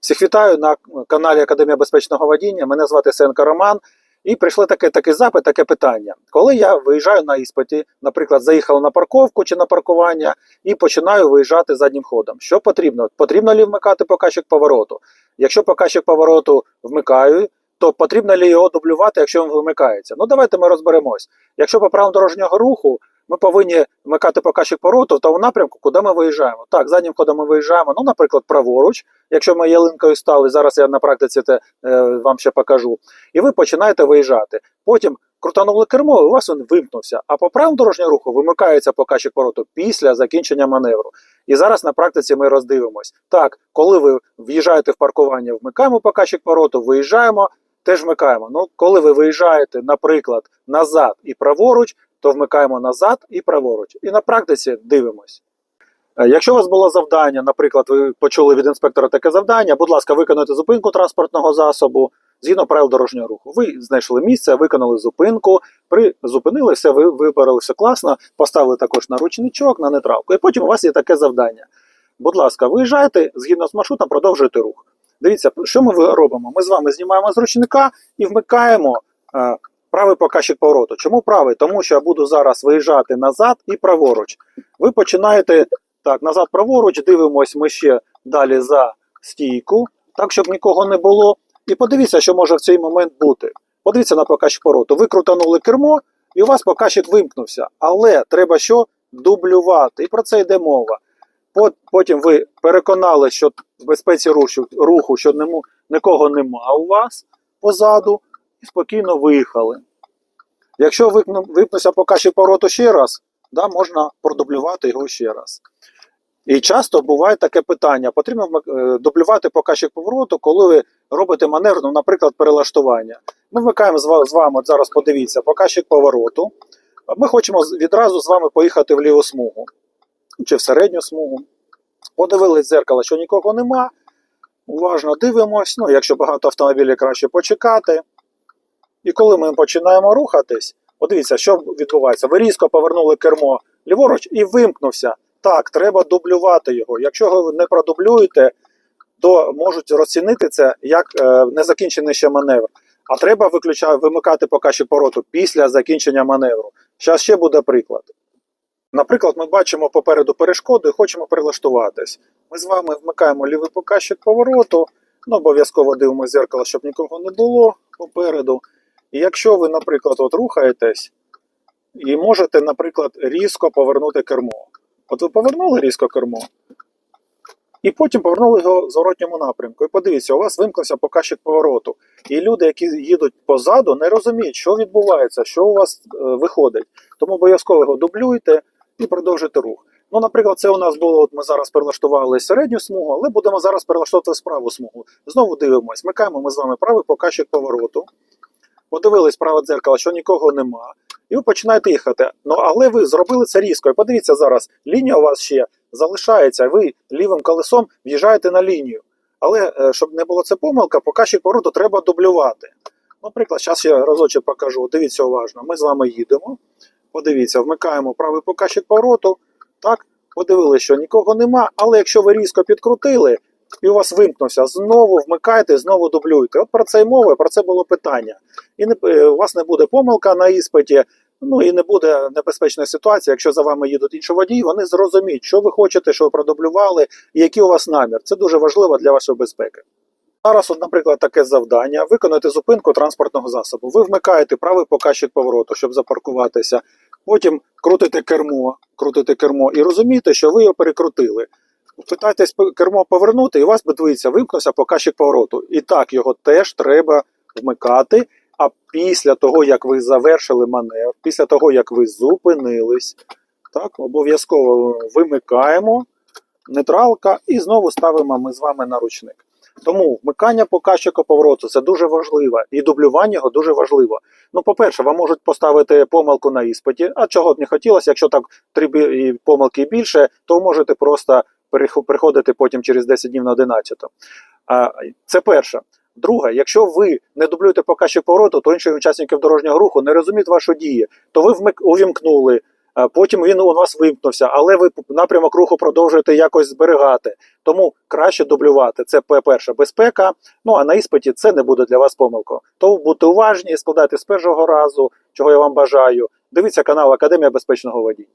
Всіх вітаю на каналі Академія безпечного водіння. Мене звати Сенко Роман. І прийшли таке, такий запит, таке питання. Коли я виїжджаю на іспиті, наприклад, заїхав на парковку чи на паркування і починаю виїжджати заднім ходом. Що потрібно? Потрібно ли вмикати показчик повороту? Якщо показчик повороту вмикаю, то потрібно ли його дублювати, якщо він вимикається? Ну давайте ми розберемось. Якщо по правилам дорожнього руху ми повинні вмикати показчик повороту в тому напрямку, куди ми виїжджаємо. Так, заднім ходом ми виїжджаємо, ну, наприклад, праворуч, якщо ми ялинкою стали, зараз я на практиці це е, вам ще покажу. І ви починаєте виїжджати. Потім крутанули кермо, і у вас він вимкнувся. А по правилам дорожнього руху вимикається показчик повороту після закінчення маневру. І зараз на практиці ми роздивимось. Так, коли ви в'їжджаєте в паркування, вмикаємо показчик повороту, виїжджаємо, теж вмикаємо. Ну, коли ви виїжджаєте, наприклад, назад і праворуч, то вмикаємо назад і праворуч. І на практиці дивимось. Е, Якщо у вас було завдання, наприклад, ви почули від інспектора таке завдання, будь ласка, виконуйте зупинку транспортного засобу згідно правил дорожнього руху. Ви знайшли місце, виконали зупинку, при зупинили все, ви вибрали класно, поставили також на ручничок, на нейтралку. І потім у вас є таке завдання. Будь ласка, виїжджайте згідно з маршрутом, продовжуйте рух. Дивіться, що ми робимо? Ми з вами знімаємо з ручника і вмикаємо е, правий показчик повороту. Чому правий? Тому що я буду зараз виїжджати назад і праворуч. Ви починаєте так, назад праворуч, дивимось ми ще далі за стійку, так, щоб нікого не було. І подивіться, що може в цей момент бути. Подивіться на показчик повороту. Ви крутанули кермо, і у вас показчик вимкнувся. Але треба що? Дублювати. І про це йде мова. Потім ви переконали, що в безпеці руху, що нікого нема у вас позаду, і спокійно виїхали. Якщо випну- випнувся показчик повороту ще раз, да, можна продублювати його ще раз. І часто буває таке питання: потрібно е, дублювати показчик повороту, коли ви робите маневр, ну, наприклад, перелаштування. Ми вмикаємо з вами, зараз подивіться, показчик повороту. Ми хочемо відразу з вами поїхати в ліву смугу чи в середню смугу. Подивились дзеркало, що нікого нема. Уважно дивимось. Ну, якщо багато автомобілів, краще почекати. І коли ми починаємо рухатись, подивіться, що відбувається. Ви різко повернули кермо ліворуч і вимкнувся. Так, треба дублювати його. Якщо ви не продублюєте, то можуть розцінити це як е, незакінчений ще маневр. А треба виключати, вимикати показчик повороту після закінчення маневру. Зараз ще буде приклад. Наприклад, ми бачимо попереду перешкоду і хочемо прилаштуватись. Ми з вами вмикаємо лівий показчик повороту, ну, обов'язково дивимося зеркало, щоб нікого не було попереду. І якщо ви, наприклад, от рухаєтесь і можете, наприклад, різко повернути кермо. От ви повернули різко кермо, і потім повернули його в зворотньому напрямку. І подивіться, у вас вимкнувся показчик повороту. І люди, які їдуть позаду, не розуміють, що відбувається, що у вас е, виходить. Тому обов'язково його дублюйте і продовжуйте рух. Ну, наприклад, це у нас було, от ми зараз перелаштували середню смугу, але будемо зараз перелаштовувати праву смугу. Знову дивимось, вмикаємо ми з вами правий показчик повороту. Подивились праве дзеркало, що нікого нема. І ви починаєте їхати. Ну, але ви зробили це різко. І подивіться зараз, лінія у вас ще залишається, ви лівим колесом в'їжджаєте на лінію. Але е, щоб не було це помилка, показчик повороту треба дублювати. Наприклад, зараз я разочок покажу. Дивіться уважно. Ми з вами їдемо. Подивіться, вмикаємо правий показчик повороту. Так, подивилися, що нікого нема. Але якщо ви різко підкрутили і у вас вимкнувся, знову вмикайте, знову дублюйте. От про це й мова, про це було питання. І не, е, у вас не буде помилка на іспиті. Ну і не буде небезпечної ситуації, якщо за вами їдуть інші водії, вони зрозуміють, що ви хочете, що ви продублювали, і який у вас намір. Це дуже важливо для вашої безпеки. Зараз, от, наприклад, таке завдання: виконати зупинку транспортного засобу. Ви вмикаєте правий показчик повороту, щоб запаркуватися. Потім крутите кермо, крутите кермо і розумієте, що ви його перекрутили. Питаєтесь п- кермо повернути, і у вас дивіться, вимкнувся показчик повороту. І так його теж треба вмикати. А після того, як ви завершили маневр, після того, як ви зупинились, так, обов'язково вимикаємо нейтралка і знову ставимо ми з вами на ручник. Тому вмикання показчика повороту це дуже важливо, і дублювання його дуже важливо. Ну, по-перше, вам можуть поставити помилку на іспиті, а чого б не хотілося, якщо так три помилки більше, то можете просто приходити потім через 10 днів на 11. А, Це перше. Друге, якщо ви не дублюєте показчик повороту, то інші учасники дорожнього руху не розуміють ваші дії, то ви увімкнули Потім він у вас вимкнувся, але ви напрямок руху продовжуєте якось зберігати. Тому краще дублювати. Це по-перше, безпека. Ну а на іспиті це не буде для вас помилкою. Тому будьте уважні, складайте з першого разу, чого я вам бажаю. Дивіться канал Академія безпечного водіння.